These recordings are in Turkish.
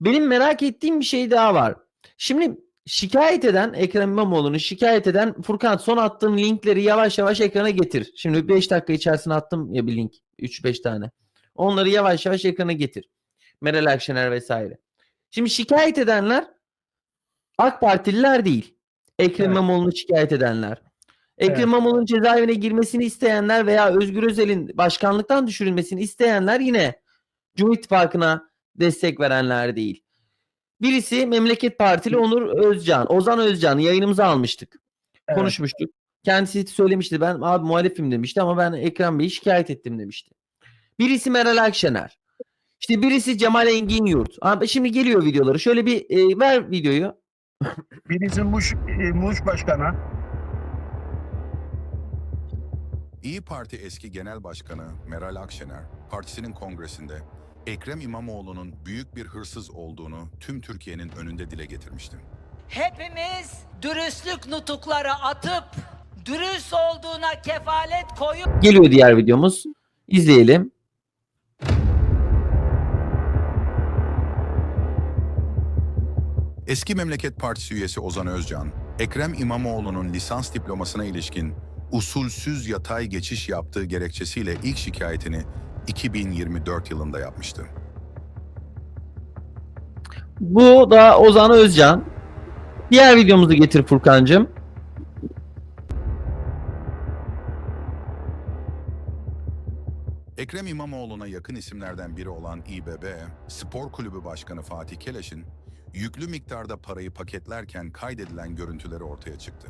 benim merak ettiğim bir şey daha var. Şimdi şikayet eden Ekrem İmamoğlu'nu şikayet eden Furkan son attığım linkleri yavaş yavaş ekrana getir. Şimdi 5 dakika içerisinde attım ya bir link 3-5 tane. Onları yavaş yavaş ekrana getir. Meral Akşener vesaire. Şimdi şikayet edenler AK Partililer değil. Ekrem Evet. İmamoğlu'nu şikayet edenler. Ekrem Evet. İmamoğlu'nun cezaevine girmesini isteyenler veya Özgür Özel'in başkanlıktan düşürülmesini isteyenler yine Cumhur İttifakı'na destek verenler değil. Birisi Memleket Partili Onur Özcan, Ozan Özcan yayınımıza almıştık. Evet. Konuşmuştuk. Kendisi söylemişti ben abi muhalifim demişti ama ben Ekrem Bey'i şikayet ettim demişti. Birisi Meral Akşener. İşte birisi Cemal Engin Yurt. Abi şimdi geliyor videoları. Şöyle bir e, ver videoyu. Birisi Muş, e, Muş Başkanı. İyi Parti eski Genel Başkanı Meral Akşener, partisinin kongresinde Ekrem İmamoğlu'nun büyük bir hırsız olduğunu tüm Türkiye'nin önünde dile getirmişti. Hepimiz dürüstlük nutukları atıp dürüst olduğuna kefalet koyup Geliyor diğer videomuz. İzleyelim. Eski Memleket Partisi üyesi Ozan Özcan, Ekrem İmamoğlu'nun lisans diplomasına ilişkin usulsüz yatay geçiş yaptığı gerekçesiyle ilk şikayetini 2024 yılında yapmıştı. Bu da Ozan Özcan. Diğer videomuzu getir Furkancığım. Ekrem İmamoğlu'na yakın isimlerden biri olan İBB, Spor Kulübü Başkanı Fatih Keleş'in yüklü miktarda parayı paketlerken kaydedilen görüntüleri ortaya çıktı.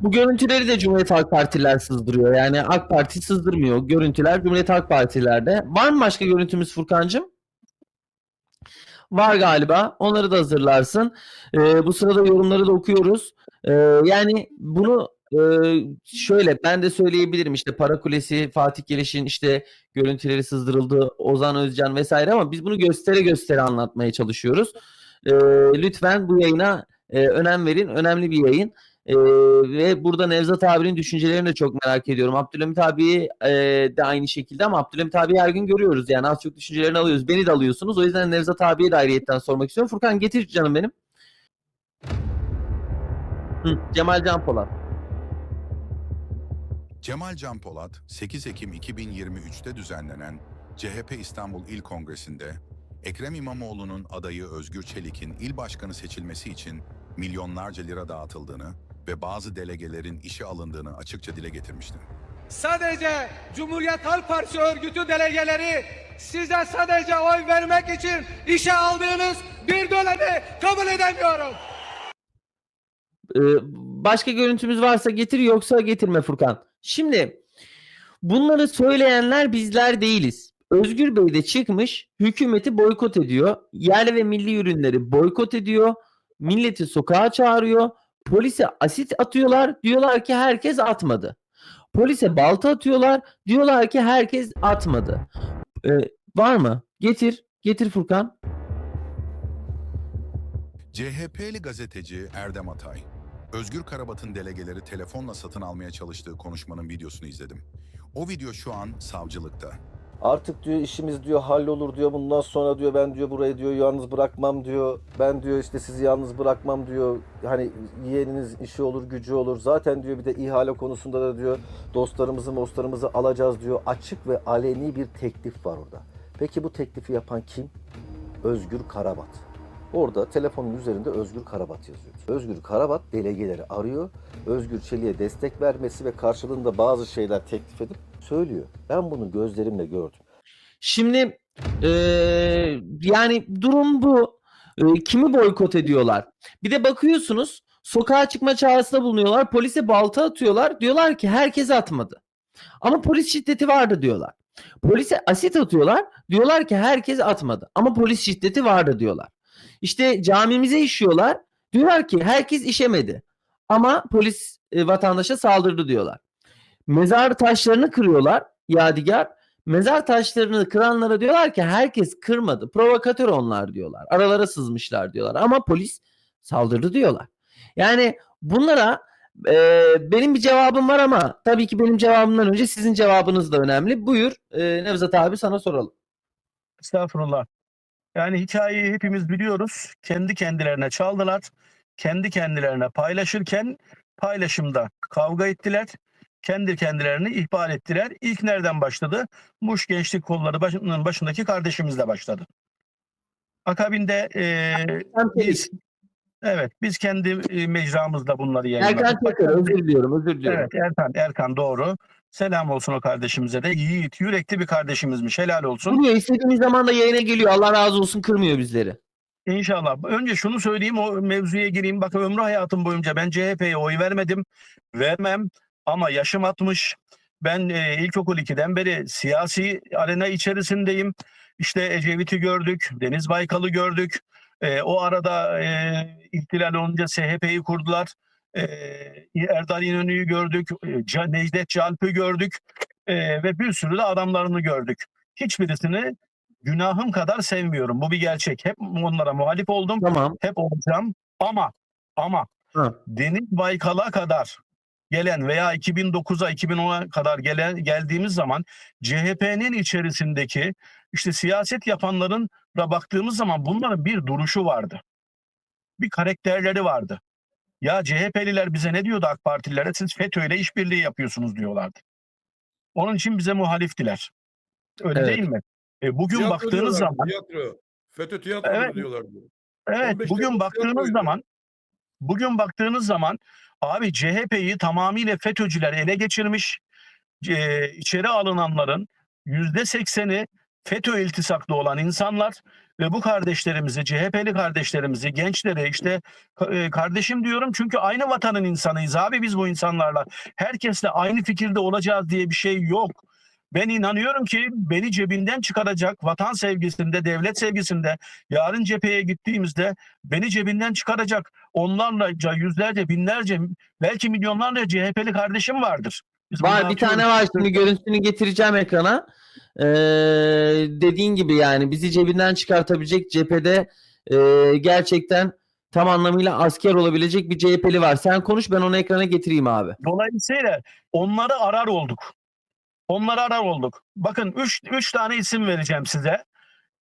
Bu görüntüleri de Cumhuriyet Halk Partililer sızdırıyor. Yani AK Parti sızdırmıyor. Görüntüler Cumhuriyet Halk Partililerde. Var mı başka görüntümüz Furkancığım? Var galiba. Onları da hazırlarsın. Ee, bu sırada yorumları da okuyoruz. Ee, yani bunu e, şöyle ben de söyleyebilirim işte Para Kulesi, Fatih Geliş'in işte görüntüleri sızdırıldı, Ozan Özcan vesaire ama biz bunu göstere göstere anlatmaya çalışıyoruz. Ee, lütfen bu yayına e, önem verin. Önemli bir yayın. Ee, ve burada Nevzat abinin düşüncelerini de çok merak ediyorum. Abdülhamit abi e, de aynı şekilde ama Abdülhamit abi her gün görüyoruz. Yani az çok düşüncelerini alıyoruz. Beni de alıyorsunuz. O yüzden Nevzat abiye de ayrıyetten sormak istiyorum. Furkan getir canım benim. Hı, Cemal Can Polat. Cemal Can Polat, 8 Ekim 2023'te düzenlenen CHP İstanbul İl Kongresi'nde Ekrem İmamoğlu'nun adayı Özgür Çelik'in il başkanı seçilmesi için milyonlarca lira dağıtıldığını ve bazı delegelerin işe alındığını açıkça dile getirmişti. sadece Cumhuriyet Halk Partisi örgütü delegeleri size sadece oy vermek için işe aldığınız bir dönemi kabul edemiyorum. Ee, başka görüntümüz varsa getir yoksa getirme Furkan. Şimdi bunları söyleyenler bizler değiliz. Özgür Bey de çıkmış hükümeti boykot ediyor. Yerli ve milli ürünleri boykot ediyor. Milleti sokağa çağırıyor. Polise asit atıyorlar. Diyorlar ki herkes atmadı. Polise balta atıyorlar. Diyorlar ki herkes atmadı. Ee, var mı? Getir. Getir Furkan. CHP'li gazeteci Erdem Atay, Özgür Karabat'ın delegeleri telefonla satın almaya çalıştığı konuşmanın videosunu izledim. O video şu an savcılıkta. Artık diyor işimiz diyor hallolur diyor. Bundan sonra diyor ben diyor burayı diyor yalnız bırakmam diyor. Ben diyor işte sizi yalnız bırakmam diyor. Hani yeğeniniz işi olur gücü olur. Zaten diyor bir de ihale konusunda da diyor dostlarımızı dostlarımızı alacağız diyor. Açık ve aleni bir teklif var orada. Peki bu teklifi yapan kim? Özgür Karabat. Orada telefonun üzerinde Özgür Karabat yazıyor. Özgür Karabat delegeleri arıyor. Özgür Çelik'e destek vermesi ve karşılığında bazı şeyler teklif edip söylüyor. Ben bunu gözlerimle gördüm. Şimdi eee, yani durum bu. Eee, kimi boykot ediyorlar? Bir de bakıyorsunuz sokağa çıkma çağrısında bulunuyorlar. Polise balta atıyorlar. Diyorlar ki herkes atmadı. Ama polis şiddeti vardı diyorlar. Polise asit atıyorlar. Diyorlar ki herkes atmadı. Ama polis şiddeti vardı diyorlar. İşte camimize işiyorlar. Diyorlar ki herkes işemedi. Ama polis e, vatandaşa saldırdı diyorlar. Mezar taşlarını kırıyorlar. Yadigar. Mezar taşlarını kıranlara diyorlar ki herkes kırmadı. Provokatör onlar diyorlar. Aralara sızmışlar diyorlar. Ama polis saldırdı diyorlar. Yani bunlara e, benim bir cevabım var ama tabii ki benim cevabımdan önce sizin cevabınız da önemli. Buyur e, Nevzat abi sana soralım. Estağfurullah. Yani hikayeyi hepimiz biliyoruz. Kendi kendilerine çaldılar. Kendi kendilerine paylaşırken paylaşımda kavga ettiler. Kendi kendilerini ihbar ettiler. İlk nereden başladı? Muş Gençlik Kolları başının başındaki kardeşimizle başladı. Akabinde Çelik. biz evet biz kendi e, mecramızda bunları yayınladık. Erkan Çakır özür diliyorum özür diliyorum. Evet Erkan, Erkan doğru. Selam olsun o kardeşimize de. Yiğit, yürekli bir kardeşimizmiş. Helal olsun. Buluyor istediğimiz zaman da yayına geliyor. Allah razı olsun kırmıyor bizleri. İnşallah. Önce şunu söyleyeyim o mevzuya gireyim. Bakın ömrü hayatım boyunca ben CHP'ye oy vermedim. Vermem ama yaşım 60. Ben e, ilkokul 2'den beri siyasi arena içerisindeyim. İşte Ecevit'i gördük, Deniz Baykal'ı gördük. E, o arada e, ihtilal olunca SHP'yi kurdular. E, Erdal İnönü'yü gördük, e, Necdet Calp'ı gördük e, ve bir sürü de adamlarını gördük. Hiçbirisini günahım kadar sevmiyorum. Bu bir gerçek. Hep onlara muhalif oldum. Tamam. Hep olacağım. Ama ama Ha. Deniz Baykal'a kadar gelen veya 2009'a 2010'a kadar gelen geldiğimiz zaman CHP'nin içerisindeki işte siyaset yapanların da baktığımız zaman bunların bir duruşu vardı. Bir karakterleri vardı. Ya CHP'liler bize ne diyordu AK Partililere? Siz FETÖ'yle işbirliği yapıyorsunuz diyorlardı. Onun için bize muhaliftiler. Öyle Evet. değil mi? E, bugün Tiyatro baktığınız zaman Tiyatro. FETÖ tiyatro Evet. diyorlardı. Evet 15 bugün baktığınız zaman bugün baktığınız zaman abi CHP'yi tamamıyla FETÖ'cüler ele geçirmiş. E, içeri alınanların yüzde sekseni FETÖ iltisaklı olan insanlar ve bu kardeşlerimizi, CHP'li kardeşlerimizi, gençleri işte e, kardeşim diyorum çünkü aynı vatanın insanıyız abi biz bu insanlarla. Herkesle aynı fikirde olacağız diye bir şey yok. Ben inanıyorum ki beni cebinden çıkaracak vatan sevgisinde, devlet sevgisinde yarın cepheye gittiğimizde beni cebinden çıkaracak onlarca, yüzlerce, binlerce, belki milyonlarca CHP'li kardeşim vardır. Biz Var bir tane var şimdi görüntüsünü getireceğim ekrana. Ee, dediğin gibi yani bizi cebinden çıkartabilecek cephede e, gerçekten tam anlamıyla asker olabilecek bir CHP'li var. Sen konuş ben onu ekrana getireyim abi. Dolayısıyla onları arar olduk. Onları arar olduk. Bakın 3 3 tane isim vereceğim size.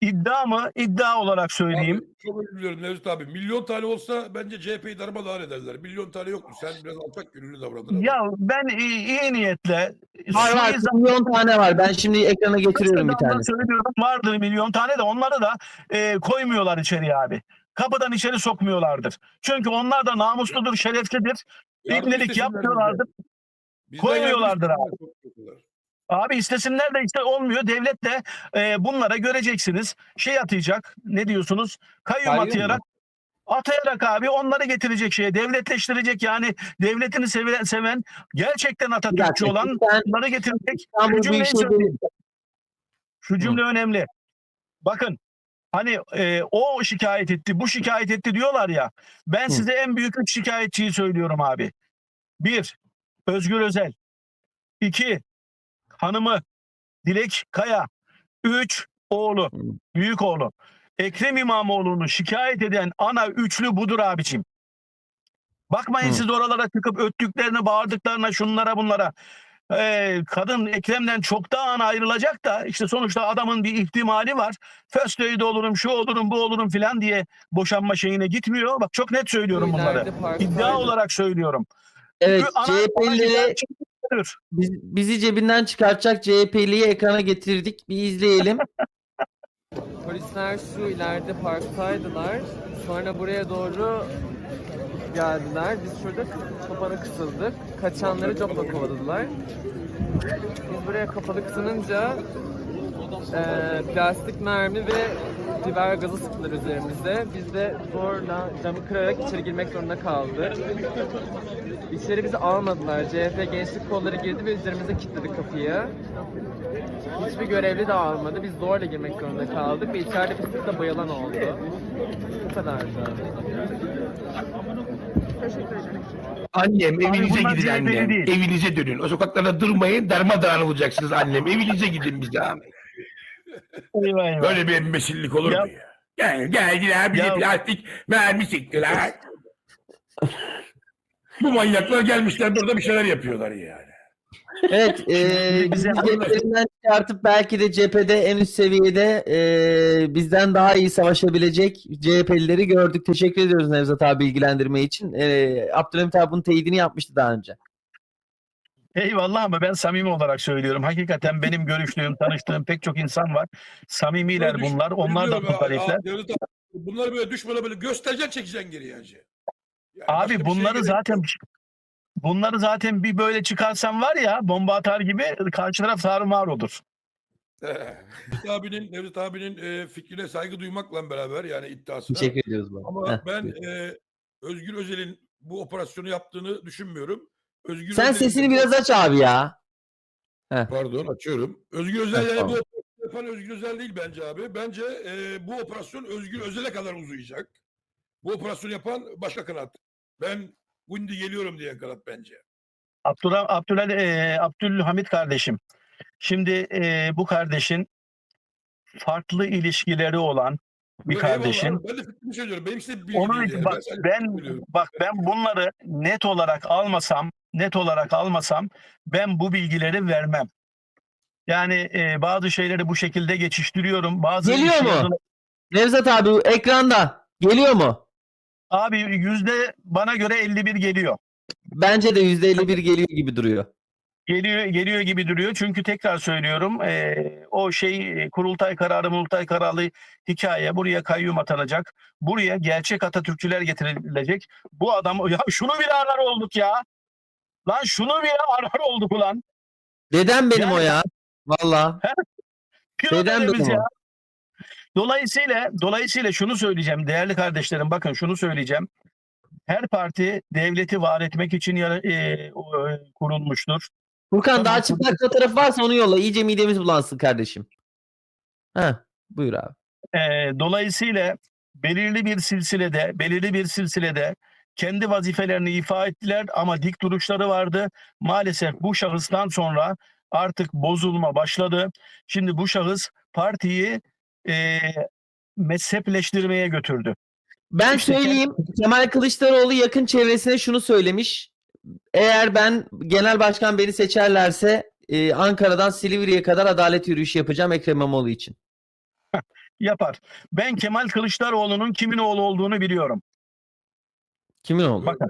İddia mı? İddia olarak söyleyeyim. Abi, çok özür diliyorum Nevzat abi. Milyon tane olsa bence CHP'yi darmadağın ederler. Milyon tane yok mu? Sen biraz alçak gönüllü davrandın. Ya ben iyi, iyi niyetle Var var milyon tane var. Ben şimdi ekrana getiriyorum bir tane. Söylüyorum vardır milyon tane de onları da e, koymuyorlar içeriye abi. Kapıdan içeri sokmuyorlardır. Çünkü onlar da namusludur, şereflidir. İbnelik yardım koymuyorlardır korkuyorlar. Abi istesinler de işte olmuyor. Devlet de e, bunlara göreceksiniz. Şey atayacak. Ne diyorsunuz? Kayyum, Kayyum mu? atayarak atayarak abi onları getirecek şeye devletleştirecek yani devletini seven, seven gerçekten Atatürkçü olan onları getirecek. İstanbul Şu cümleyi Büyükşehir söyleyeyim. Şu cümle önemli. Bakın hani e, o şikayet etti, bu şikayet etti diyorlar ya. Ben Hı. size en büyük üç şikayetçiyi söylüyorum abi. Bir, Özgür Özel. İki, hanımı Dilek Kaya. Üç, oğlu, Hı. büyük oğlu. Ekrem İmamoğlu'nu şikayet eden ana üçlü budur abicim. Bakmayın Hı. siz oralara çıkıp öttüklerine, bağırdıklarına, şunlara bunlara. Ee, kadın Ekrem'den çoktan ayrılacak da işte sonuçta adamın bir ihtimali var. Aid olurum, şu olurum, bu olurum filan diye boşanma şeyine gitmiyor. Bak çok net söylüyorum bunları. İddia olarak söylüyorum. Evet Ana- Biz, bizi cebinden çıkartacak CHP'liyi ekrana getirdik. Bir izleyelim. Polisler şu ileride parktaydılar. Sonra buraya doğru geldiler. Biz şurada kapana kısıldık. Kaçanları copla kovaladılar. Biz buraya kapalı kısınınca eee, plastik mermi ve biber gazı sıktılar üzerimize. Biz de zorla camı kırarak içeri girmek zorunda kaldık. İçeri bizi almadılar. CHP gençlik kolları girdi ve üzerimize kilitledi kapıyı. Hiçbir görevli de almadı. Biz zorla girmek zorunda kaldık ve içeride bir sürü de bayılan oldu. Bu kadardı. Annem evinize gidin annem. Evinize dönün. O sokaklarda durmayın. Darmadağın olacaksınız annem. Evinize gidin bir zahmet. Eyvah eyvah. Böyle bir embesillik olur Ya- mu ya? Gel, geldiler bize Ya- plastik mermi siktiler. Bu manyaklar gelmişler burada bir şeyler yapıyorlar yani. Evet, e, Bize- bizi ceplerinden çıkartıp belki de cephede en üst seviyede e, bizden daha iyi savaşabilecek CHP'lileri gördük. Teşekkür ediyoruz Nevzat abi bilgilendirme için. E, Abdülhamit abi bunun teyidini yapmıştı daha önce. Eyvallah ama ben samimi olarak söylüyorum. Hakikaten benim görüştüğüm, tanıştığım pek çok insan var. Samimiler Böyle düş- bunlar. Onlar da Biliyorum ya, mutarifler. ya, Devlet abi, Bunları böyle düşmana böyle göstereceksin çekeceksin geri yani. Yani başka Abi şeye bunları gerek zaten yok. bunları zaten bir böyle çıkarsan var ya bomba atar gibi karşı taraf tarumar olur. Devlet abinin, Devlet abinin e, fikrine saygı duymakla beraber yani iddiasına. Teşekkür ediyoruz. baba. Ama Heh, ben buyur. e, Özgür Özel'in bu operasyonu yaptığını düşünmüyorum. Özgür Sen Özel'in de- sesini biraz aç abi ya. Pardon açıyorum. Özgür Özel yani bu tamam. operasyonu yapan Özgür Özel değil bence abi. Bence e, bu operasyon Özgür Özel'e kadar uzayacak. Bu operasyonu yapan başka kanat. Ben Gundi geliyorum diye kanat bence. Abdullah, Abdülhal, e, Abdülhamit kardeşim. Şimdi e, bu kardeşin farklı ilişkileri olan bir Eyvallah kardeşin. abi, Ben de fikrimi söylüyorum. Benim işte bilgi Onun için yani. bak ben söylüyorum. bak ben bunları net olarak almasam, net olarak almasam ben bu bilgileri vermem. Yani e, bazı şeyleri bu şekilde geçiştiriyorum. Bazı Geliyor mu? yazılı- Nevzat abi ekranda. Geliyor mu? Abi yüzde bana göre 51 geliyor. Bence de %51 geliyor gibi duruyor. Geliyor geliyor gibi duruyor. Çünkü tekrar söylüyorum e, o şey e, kurultay kararı kurultay kararı hikaye buraya kayyum atanacak. Buraya gerçek Atatürkçüler getirilecek. Bu adam ya şunu bile arar olduk ya. Lan şunu bile arar olduk ulan. Dedem benim Yani- o ya. Valla. Dedem benim ya. o. Dolayısıyla dolayısıyla şunu söyleyeceğim değerli kardeşlerim bakın şunu söyleyeceğim. Her parti devleti var etmek için e, e, kurulmuştur. Furkan Tamam, daha çıplak fotoğraf varsa onu yolla. İyice midemiz bulansın kardeşim. Ha, buyur abi. E, dolayısıyla belirli bir silsilede, belirli bir silsilede kendi vazifelerini ifa ettiler ama dik duruşları vardı. Maalesef bu şahıstan sonra artık bozulma başladı. Şimdi bu şahıs partiyi e, mezhepleştirmeye götürdü. Ben İşte söyleyeyim. Kemal Kılıçdaroğlu yakın çevresine şunu söylemiş. Eğer ben genel başkan beni seçerlerse e, Ankara'dan Silivri'ye kadar adalet yürüyüşü yapacağım Ekrem İmamoğlu için. Yapar. Ben Kemal Kılıçdaroğlu'nun kimin oğlu olduğunu biliyorum. Kimin oğlu? Bakın.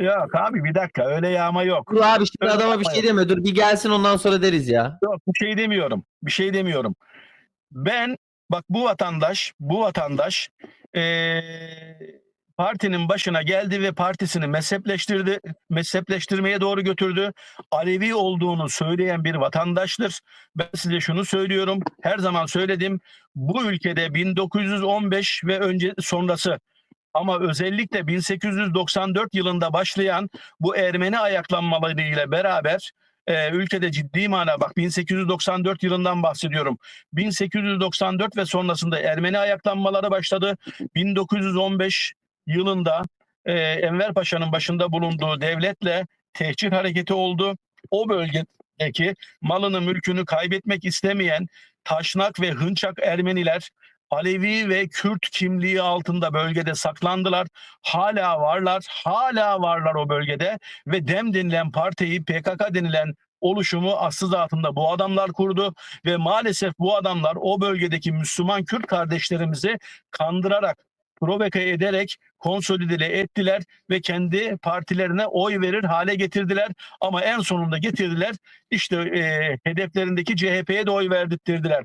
Yok abi bir dakika öyle yağma yok. Dur abi şimdi Öyle adama bir şey deme. Dur bir gelsin ondan sonra deriz ya. Yok bir şey demiyorum. Bir şey demiyorum. Ben bak bu vatandaş, bu vatandaş eee, partinin başına geldi ve partisini mezhepleştirdi, mezhepleştirmeye doğru götürdü. Alevi olduğunu söyleyen bir vatandaştır. Ben size şunu söylüyorum, her zaman söyledim. Bu ülkede 1915 ve önce sonrası ama özellikle 1894 yılında başlayan bu Ermeni ayaklanmalarıyla beraber e, ülkede ciddi mana bak 1894 yılından bahsediyorum. 1894 ve sonrasında Ermeni ayaklanmaları başladı. 1915 yılında e, Enver Paşa'nın başında bulunduğu devletle tehcir hareketi oldu. O bölgedeki malını mülkünü kaybetmek istemeyen Taşnak ve Hınçak Ermeniler Alevi ve Kürt kimliği altında bölgede saklandılar. Hala varlar, hala varlar o bölgede ve DEM denilen partiyi PKK denilen oluşumu aslı zatında bu adamlar kurdu ve maalesef bu adamlar o bölgedeki Müslüman Kürt kardeşlerimizi kandırarak provoke ederek konsolide ettiler ve kendi partilerine oy verir hale getirdiler ama en sonunda getirdiler işte e, hedeflerindeki CHP'ye de oy verdirttirdiler.